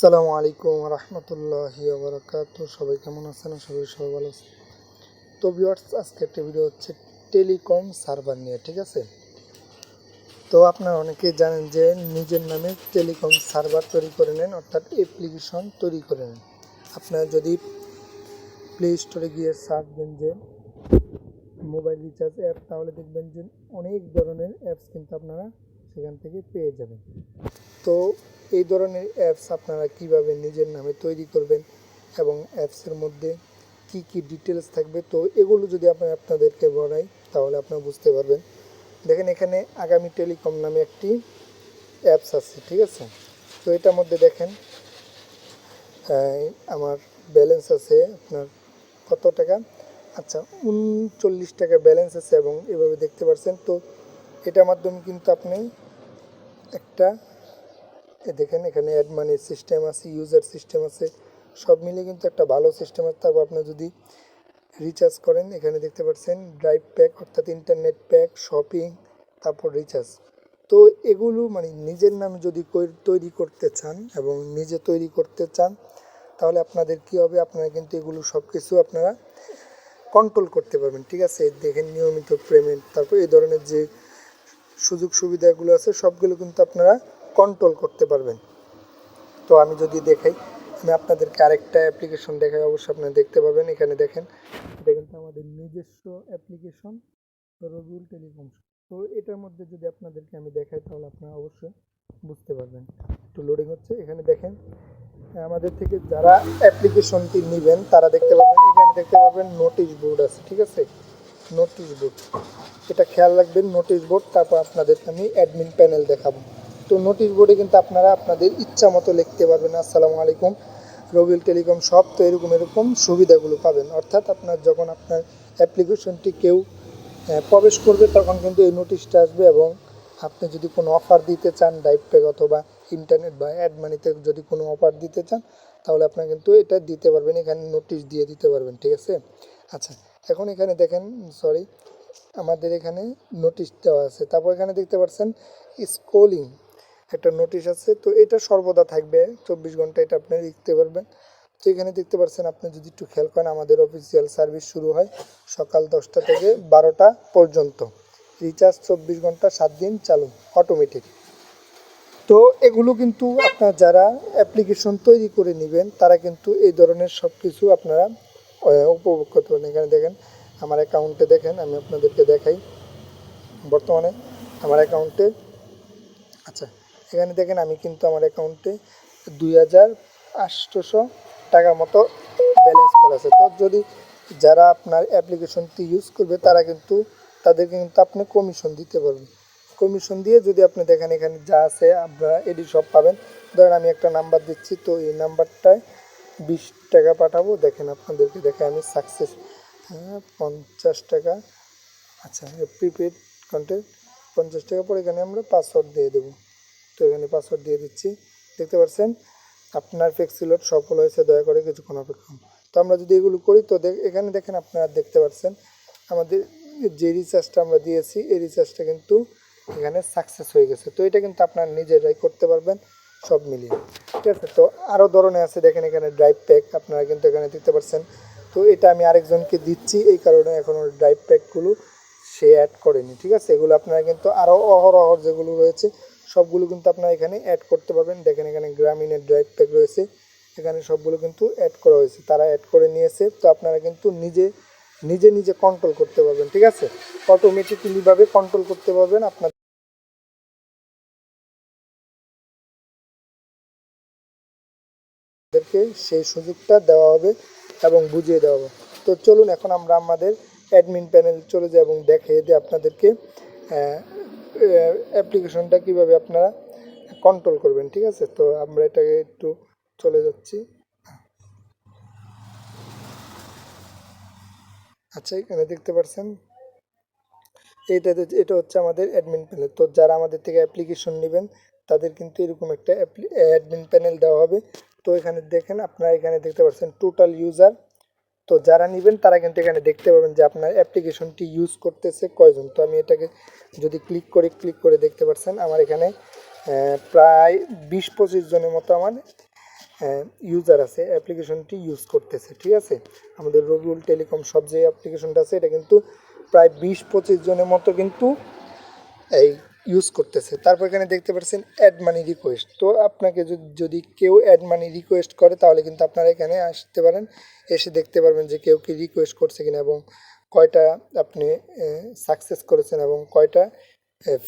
আসসালামু আলাইকুম রহমতুল্লাহি বারাকাত সবাই কেমন আছেন? সবাই সবাই ভালো আছেন। তো ভিউয়ার্স আজকে একটা ভিডিও হচ্ছে টেলিকম সার্ভার নিয়ে, ঠিক আছে? তো আপনারা অনেকেই জানেন যে নিজের নামে টেলিকম সার্ভার তৈরি করে নেন, অর্থাৎ অ্যাপ্লিকেশন তৈরি করে নেন। আপনারা যদি প্লে স্টোরে গিয়ে সার্চ দেন যে মোবাইল রিচার্জ অ্যাপ তাহলে দেখবেন যে অনেক ধরনের অ্যাপস কিন্তু আপনারা সেখান থেকে পেয়ে যাবেন। তো এই ধরনের অ্যাপস আপনারা কীভাবে নিজের নামে তৈরি করবেন এবং অ্যাপসের মধ্যে কি কি ডিটেলস থাকবে? তো এগুলো যদি আপনি আপনাদেরকে বলাই, তাহলে আপনারা বুঝতে পারবেন। দেখেন এখানে আগামী টেলিকম নামে একটি অ্যাপস আছে, ঠিক আছে? তো এটার মধ্যে দেখেন আমার ব্যালেন্স আছে আপনার কত টাকা? আচ্ছা উনচল্লিশ টাকা ব্যালেন্স আছে এবং এভাবে দেখতে পাচ্ছেন তো এটার মাধ্যমে কিন্তু আপনি একটা দেখেন, এখানে অ্যাড মানি সিস্টেম আছে ইউজার সিস্টেম আছে, সব মিলে কিন্তু একটা ভালো সিস্টেম আছে। তারপর আপনি যদি রিচার্জ করেন, এখানে দেখতে পাচ্ছেন ড্রাইভ প্যাক অর্থাৎ ইন্টারনেট প্যাক শপিং তারপর রিচার্জ তো এগুলো মানে নিজের নামে যদি তৈরি করতে চান এবং নিজে তৈরি করতে চান, তাহলে আপনাদের কি হবে? আপনারা কিন্তু এগুলো সব কিছু আপনারা কন্ট্রোল করতে পারবেন, ঠিক আছে? দেখেন নিয়মিত পেমেন্ট তারপর এই ধরনের যে সুযোগ সুবিধাগুলো আছে, সবগুলো কিন্তু আপনারা কন্ট্রোল করতে পারবেন। তো আমি যদি দেখাই, আমি আপনাদেরকে আরেকটা অ্যাপ্লিকেশন দেখাই, অবশ্যই আপনারা দেখতে পাবেন, এখানে দেখেন, এটা কিন্তু আমাদের নিজস্ব অ্যাপ্লিকেশন রবিউল টেলিকম। তো এটার মধ্যে যদি আপনাদেরকে আমি দেখাই, তাহলে আপনারা অবশ্যই বুঝতে পারবেন। একটু লোডিং হচ্ছে, এখানে দেখেন, আমাদের থেকে যারা অ্যাপ্লিকেশনটি নেবেন, তারা দেখতে পাবেন, এখানে দেখতে পাবেন নোটিশ বোর্ড আছে, ঠিক আছে? নোটিশ বোর্ড এটা খেয়াল রাখবেন নোটিশ বোর্ড তারপর আপনাদেরকে আমি অ্যাডমিন প্যানেল দেখাবো। তো নোটিশ বোর্ডে কিন্তু আপনারা আপনাদের ইচ্ছা মতো লিখতে পারবেন। আসসালামু আলাইকুম। রবিল টেলিকম সব তো এরকম এরকম সুবিধাগুলো পাবেন। অর্থাৎ আপনার যখন আপনার অ্যাপ্লিকেশনটি কেউ প্রবেশ করবে তখন কিন্তু এই নোটিশটা আসবে এবং আপনি যদি কোনো অফার দিতে চান ডাইভ প্যাক অথবা ইন্টারনেট বা অ্যাড মানিতে যদি কোনো অফার দিতে চান, তাহলে আপনার কিন্তু এটা দিতে পারবেন। এখানে নোটিশ দিয়ে দিতে পারবেন, ঠিক আছে? আচ্ছা এখন এখানে দেখেন সরি আমাদের এখানে নোটিশ দেওয়া আছে। তারপর এখানে দেখতে পাচ্ছেন স্কোলিং একটা নোটিশ আছে, তো এটা সর্বদা থাকবে। চব্বিশ ঘণ্টা এটা আপনি লিখতে পারবেন। তো এখানে দেখতে পাচ্ছেন আপনি যদি একটু খেয়াল করেন, আমাদের অফিসিয়াল সার্ভিস শুরু হয় সকাল দশটা থেকে বারোটা পর্যন্ত। রিচার্জ চব্বিশ ঘণ্টা সাত দিন চালু অটোমেটিক তো এগুলো কিন্তু আপনার যারা অ্যাপ্লিকেশন তৈরি করে নেবেন, তারা কিন্তু এই ধরনের সব কিছু আপনারা উপভোগ করতে পারেন এখানে দেখেন, আমার অ্যাকাউন্টে দেখেন, আমি আপনাদেরকে দেখাই। বর্তমানে আমার অ্যাকাউন্টে আচ্ছা এখানে দেখেন আমি কিন্তু আমার অ্যাকাউন্টে দুই হাজার আটশোশো টাকার মতো ব্যালেন্স করা আছে। তো যদি যারা আপনার অ্যাপ্লিকেশনটি ইউজ করবে, তারা কিন্তু, তাদেরকে কিন্তু আপনি কমিশন দিতে পারবেন। কমিশন দিয়ে যদি আপনি দেখেন এখানে যা আছে, আপনারা এডি সব পাবেন। ধরেন আমি একটা নাম্বার দিচ্ছি, তো এই নাম্বারটায় বিশ টাকা পাঠাবো। দেখেন আপনাদেরকে দেখে আমি সাকসেস হ্যাঁ পঞ্চাশ টাকা। আচ্ছা প্রিপেড কন্ট্যাক্ট পঞ্চাশ টাকা পরে এখানে আমরা পাসওয়ার্ড দিয়ে দেবো। তো এখানে পাসওয়ার্ড দিয়ে দিচ্ছি। দেখতে পাচ্ছেন? আপনার ফ্লেক্সিলোড সফল হয়েছে, দয়া করে কিছুক্ষণ অপেক্ষা তো আমরা যদি এগুলো করি, তো এখানে দেখেন আপনারা দেখতে পাচ্ছেন, আমাদের যে রিচার্জটা আমরা দিয়েছি, এই রিচার্জটা কিন্তু এখানে সাকসেস হয়ে গেছে। তো এটা কিন্তু আপনার নিজেরাই করতে পারবেন, সব মিলিয়ে। ঠিক আছে? তো আরও ধরনের আছে, দেখেন এখানে ড্রাইভ প্যাক আপনারা কিন্তু এখানে দেখতে পাচ্ছেন। তো এটা আমি আরেকজনকে দিচ্ছি, এই কারণে এখন ওর ড্রাইভ প্যাকগুলো সে অ্যাড করেনি। ঠিক আছে? এগুলো আপনারা কিন্তু আরও অহরহ যেগুলো রয়েছে সবগুলো কিন্তু আপনারা এখানে অ্যাড করতে পারবেন। দেখেন এখানে গ্রামীণের ড্রাইভ প্যাক রয়েছে। এখানে সবগুলো কিন্তু অ্যাড করা হয়েছে। তারা অ্যাড করে নিয়েছে। তো আপনারা কিন্তু নিজে নিজে নিজে কন্ট্রোল করতে পারবেন, ঠিক আছে? অটোমেটিকলিভাবে কন্ট্রোল করতে পারবেন আপনার সেই সুযোগটা দেওয়া হবে এবং বুঝিয়ে দেওয়া হবে। তো চলুন, এখন আমরা আমাদের অ্যাডমিন প্যানেল চলে যাই এবং দেখিয়ে দিই আপনাদেরকে অ্যাপ্লিকেশনটা কীভাবে আপনারা কন্ট্রোল করবেন, ঠিক আছে? তো আমরা এটাকে একটু চলে যাচ্ছি। আচ্ছা এখানে দেখতে পাচ্ছেন এইটা এটা হচ্ছে আমাদের অ্যাডমিন প্যানেল তো যারা আমাদের থেকে অ্যাপ্লিকেশন নেবেন, তাদের কিন্তু এরকম একটা অ্যাডমিন প্যানেল দেওয়া হবে। তো এখানে দেখেন, আপনারা এখানে দেখতে পাচ্ছেন টোটাল ইউজার তো যারা নেবেন, তারা কিন্তু এখানে দেখতে পাবেন যে আপনার অ্যাপ্লিকেশনটি ইউজ করতেছে কয়জন। তো আমি এটাকে যদি ক্লিক করে ক্লিক করে দেখতে পাচ্ছেন আমার এখানে প্রায় বিশ পঁচিশ জনের মতো আমার ইউজার আছে অ্যাপ্লিকেশনটি ইউজ করতেছে, ঠিক আছে? আমাদের রবিউল টেলিকম সব যে অ্যাপ্লিকেশনটা আছে, এটা কিন্তু প্রায় বিশ পঁচিশ জনের মতো কিন্তু এই ইউজ করতেছে। তারপর এখানে দেখতে পাচ্ছেন অ্যাড মানি রিকোয়েস্ট তো আপনাকে যদি কেউ অ্যাড মানি রিকোয়েস্ট করে, তাহলে কিন্তু আপনারা এখানে আসতে পারেন। এসে দেখতে পারবেন যে কেউ কি রিকোয়েস্ট করছে কিনা এবং কয়টা আপনি সাকসেস করেছেন এবং কয়টা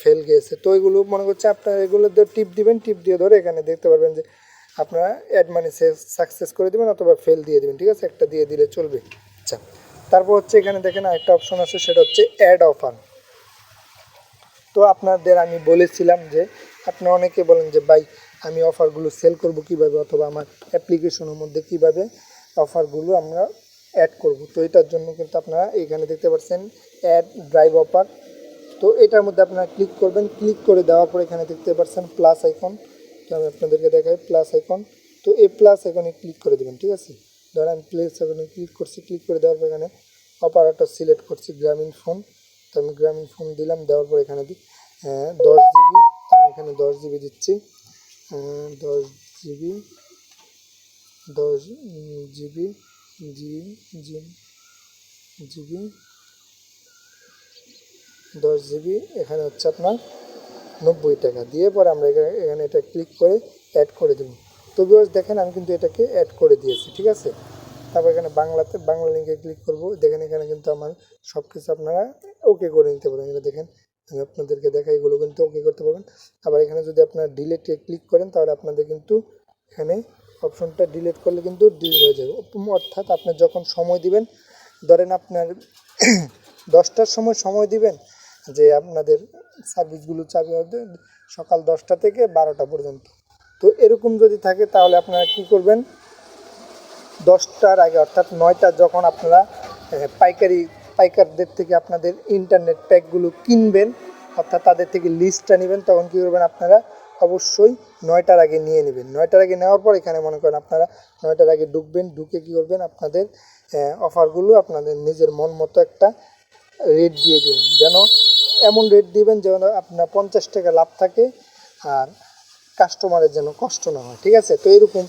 ফেল গিয়েছে। তো এগুলো মনে করছে আপনারা এগুলো টিপ দিবেন টিপ দিয়ে ধরে এখানে দেখতে পারবেন যে আপনারা অ্যাড মানি সাকসেস করে দেবেন অথবা ফেল দিয়ে দেবেন, ঠিক আছে? একটা দিয়ে দিলে চলবে। আচ্ছা তারপর হচ্ছে এখানে দেখেন আরেকটা অপশন আছে, সেটা হচ্ছে অ্যাড অফার তো আপনাদের আমি বলেছিলাম যে আপনারা অনেকে বলেন যে, ভাই, আমি অফারগুলো সেল করব কীভাবে অথবা আমার অ্যাপ্লিকেশনের মধ্যে কীভাবে অফারগুলো আমরা অ্যাড করব? তো এটার জন্য কিন্তু আপনারা এখানে দেখতে পাচ্ছেন অ্যাড ড্রাইভ অফার তো এটার মধ্যে আপনারা ক্লিক করবেন। ক্লিক করে দেওয়ার পর এখানে দেখতে পাচ্ছেন প্লাস আইকন তো আমি আপনাদেরকে দেখাই প্লাস আইকন তো এই প্লাস আইকনে ক্লিক করে দেবেন, ঠিক আছে? ধর আমি প্লেস আইকনে ক্লিক করছি। ক্লিক করে দেওয়ার পর এখানে অপারেটর সিলেক্ট করছি, গ্রামীণ ফোন তো আমি গ্রামীণ ফোন দিলাম দেওয়ার পর এখানে দিই হ্যাঁ, দশ জিবি। আমি এখানে দশ জিবি দিচ্ছি। হ্যাঁ, দশ জিবি দশ জিবি জি জি জিবি দশ জিবি। এখানে হচ্ছে আপনার নব্বই টাকা। দিয়ে পরে আমরা এখানে এটা ক্লিক করে অ্যাড করে দেবো। তো বিকজ দেখেন আমি কিন্তু এটাকে অ্যাড করে দিয়েছি ঠিক আছে? তারপর এখানে বাংলাতে বাংলা লিঙ্কে ক্লিক করব। দেখেন এখানে কিন্তু আমার সব কিছু আপনারা ওকে করে নিতে পারেন এটা দেখেন, আমি আপনাদেরকে দেখাই এগুলো কিন্তু ওকে করতে পারবেন। আবার এখানে যদি আপনারা ডিলেটে ক্লিক করেন, তাহলে আপনাদের কিন্তু এখানে অপশনটা ডিলিট করলে কিন্তু ডিলিট হয়ে যাবে। অর্থাৎ আপনি যখন সময় দিবেন, ধরেন আপনার দশটার সময় সময় দিবেন, যে আপনাদের সার্ভিসগুলো চালু হবে সকাল দশটা থেকে বারোটা পর্যন্ত। তো এরকম যদি থাকে, তাহলে আপনারা কি করবেন? দশটার আগে, অর্থাৎ নয়টা যখন আপনারা পাইকারি, পাইকারদের থেকে আপনাদের ইন্টারনেট প্যাকগুলো কিনবেন, অর্থাৎ তাদের থেকে লিস্টটা নেবেন, তখন কী করবেন আপনারা, অবশ্যই নয়টার আগে নিয়ে নেবেন। নয়টার আগে নেওয়ার পর এখানে মনে করেন আপনারা নয়টার আগে ঢুকবেন, ঢুকে কী করবেন আপনাদের অফারগুলো আপনাদের নিজের মন মতো একটা রেট দিয়ে দেবেন। যেন এমন রেট দিবেন যেন আপনার পঞ্চাশ টাকা লাভ থাকে আর কাস্টমারের যেন কষ্ট না হয়, ঠিক আছে? তো এরকম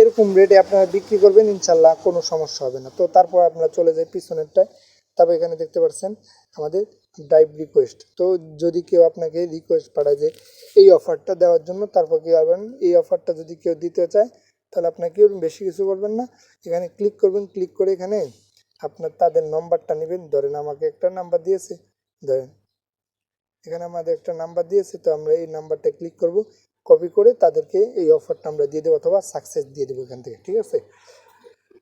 এরকম রেটে আপনারা বিক্রি করবেন, ইনশাল্লাহ কোনো সমস্যা হবে না। তো তারপর আপনারা চলে যাই পিছনেরটায়। তারপর এখানে দেখতে পাচ্ছেন আমাদের ড্রাইভ রিকোয়েস্ট তো যদি কেউ আপনাকে রিকোয়েস্ট পাঠায় যে এই অফারটা দেওয়ার জন্য, তারপর কী হবেন এই অফারটা যদি কেউ দিতে চায়, তাহলে আপনাকে বেশি কিছু করবেন না। এখানে ক্লিক করবেন ক্লিক করে এখানে আপনার তাদের নম্বরটা নেবেন। ধরেন আমাকে একটা নাম্বার দিয়েছে। ধরেন এখানে আমাদের একটা নাম্বার দিয়েছে, তো আমরা এই নাম্বারটা ক্লিক করব। কপি করে তাদেরকে এই অফারটা আমরা দিয়ে দেবো অথবা সাকসেস দিয়ে দেবো এখান থেকে, ঠিক আছে?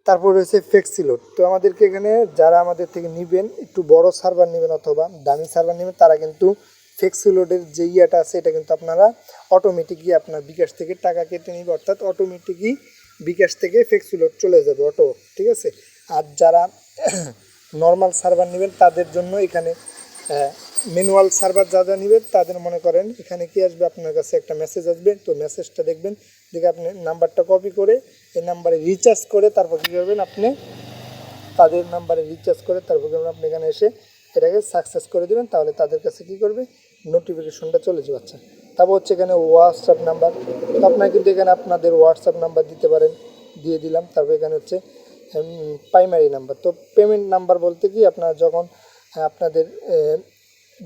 তারপর রয়েছে ফ্লেক্সিলোড তো আমাদেরকে এখানে যারা আমাদের থেকে নেবেন, একটু বড় সার্ভার নেবেন অথবা দামি সার্ভার নেবেন, তারা কিন্তু ফ্লেক্সিলোডের যে ইয়েটা আছে, এটা কিন্তু আপনারা অটোমেটিকই আপনার বিকাশ থেকে টাকা কেটে নেবে, অর্থাৎ অটোমেটিকই বিকাশ থেকে ফ্লেক্সিলোড চলে যাবে অটো, ঠিক আছে? আর যারা নর্মাল সার্ভার নেবেন, তাদের জন্য এখানে ম্যানুয়াল সার্ভার যা যা নেবেন তাদের মনে করেন এখানে কি আসবে আপনার কাছে একটা মেসেজ আসবে তো মেসেজটা দেখবেন দেখে আপনি নাম্বারটা কপি করে এই নাম্বারে রিচার্জ করে তারপর কী করবেন আপনি তাদের নাম্বারে রিচার্জ করে তারপর আপনি এখানে এসে এটাকে সাকসেস করে দেবেন তাহলে তাদের কাছে কি করবে নোটিফিকেশনটা চলে যাবে। আচ্ছা তারপর হচ্ছে এখানে হোয়াটসঅ্যাপ নাম্বার তো আপনারা কিন্তু এখানে আপনাদের হোয়াটসঅ্যাপ নাম্বার দিতে পারেন দিয়ে দিলাম তারপর এখানে হচ্ছে প্রাইমারি নাম্বার তো পেমেন্ট নাম্বার বলতে কি আপনারা যখন আপনাদের আহ,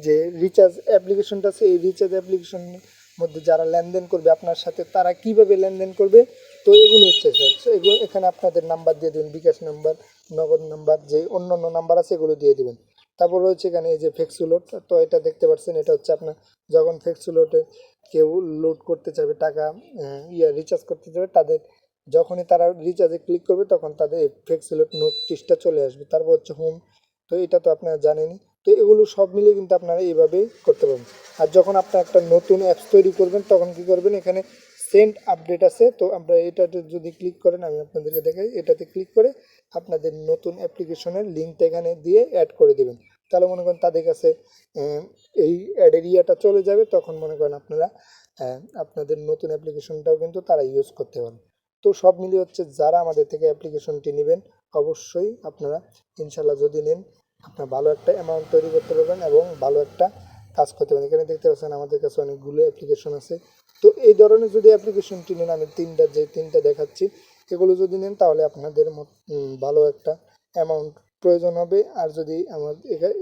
যে রিচার্জ অ্যাপ্লিকেশনটা আছে, এই রিচার্জ অ্যাপ্লিকেশনের মধ্যে যারা লেনদেন করবে আপনার সাথে, তারা কীভাবে লেনদেন করবে? তো এগুলো হচ্ছে স্যার এগুলো এখানে আপনাদের নাম্বার দিয়ে দেবেন, বিকাশ নাম্বার নগদ নাম্বার যে অন্য অন্য নাম্বার আছে এগুলো দিয়ে দেবেন। তারপর রয়েছে এখানে এই যে ফেক্সুলোড তো এটা দেখতে পাচ্ছেন, এটা হচ্ছে আপনার যখন ফেক্সুলোডে কেউ লোড করতে চাইবে, টাকা ইয়া রিচার্জ করতে চাইবে, তাদের যখনই তারা রিচার্জে ক্লিক করবে, তখন তাদের ফেক্সুলোড নোটিশটা চলে আসবে। তারপর হচ্ছে হোম তো এটা তো আপনারা জানেনই তো এগুলো সব মিলিয়ে কিন্তু আপনারা এইভাবেই করতে পারবেন। আর যখন আপনার একটা নতুন অ্যাপস তৈরি করবেন, তখন কি করবেন? এখানে সেন্ট আপডেট আছে, তো আমরা এটাতে যদি ক্লিক করেন, আমি আপনাদেরকে দেখাই। এটাতে ক্লিক করে আপনাদের নতুন অ্যাপ্লিকেশনের লিঙ্কটা এখানে দিয়ে অ্যাড করে দেবেন। তাহলে মনে করেন তাদের কাছে এই অ্যাডের ইয়েটা চলে যাবে, তখন মনে করেন আপনারা আপনাদের নতুন অ্যাপ্লিকেশনটাও কিন্তু তারা ইউজ করতে পারেন তো সব মিলিয়ে হচ্ছে যারা আমাদের থেকে অ্যাপ্লিকেশনটি নেবেন, অবশ্যই আপনারা ইনশাল্লাহ যদি নেন আপনার ভালো একটা অ্যামাউন্ট তৈরি করতে পারবেন এবং ভালো একটা কাজ করতে পারেন এখানে দেখতে পাচ্ছেন আমাদের কাছে অনেকগুলো অ্যাপ্লিকেশন আছে। তো এই ধরনের যদি অ্যাপ্লিকেশনটি নেন আমি তিনটা, যে তিনটা দেখাচ্ছি, এগুলো যদি নেন তাহলে আপনাদের ভালো একটা অ্যামাউন্ট প্রয়োজন হবে। আর যদি আমার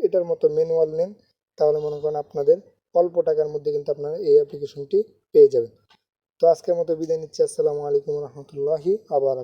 এটার মতো ম্যানুয়াল নেন, তাহলে মনে করেন আপনাদের অল্প টাকার মধ্যে কিন্তু আপনারা এই অ্যাপ্লিকেশনটি পেয়ে যাবেন। তো আজকের মতো বিদায় নিচ্ছি। আসসালামু আলাইকুম রহমতুল্লাহি আবার